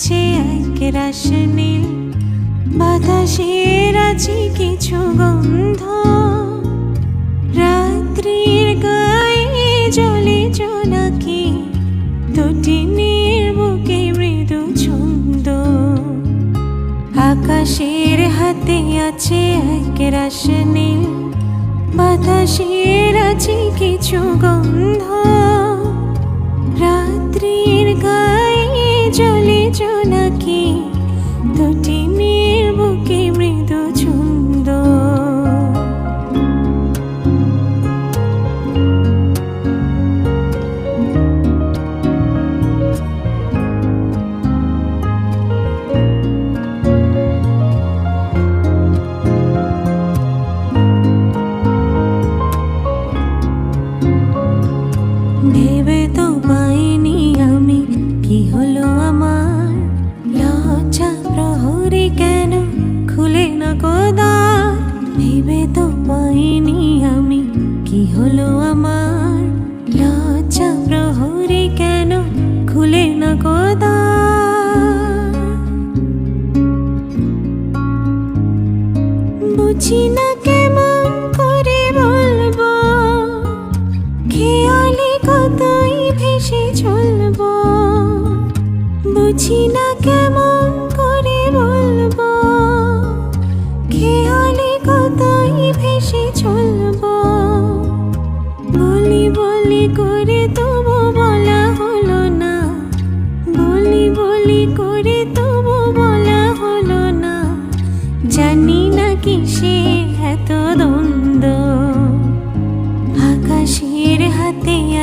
আছে এক রাস নীল বাতাসের আছে কিছু গন্ধ। রাত্রির গায়ে জলে জোনাকি দুটিনের বুকে মৃদু ছন্দ। আকাশের হাতে আছে এক রাস নীল বাতাসের আছে কিছু গন্ধ। জলে জোনাকি দুটিনের বুকে মৃদু ছন্দ। ভেবে তো পাইনি আমি কি হলো চলবো। বুঝি না কেমন করে বলব। খেয়ালে কতই ভেসে চলবো। বলি বলি করে তবু বলা হলো না। বলি বলি করে তবু বলা হলো না। জানি না কিসে এত দ্বন্দ্ব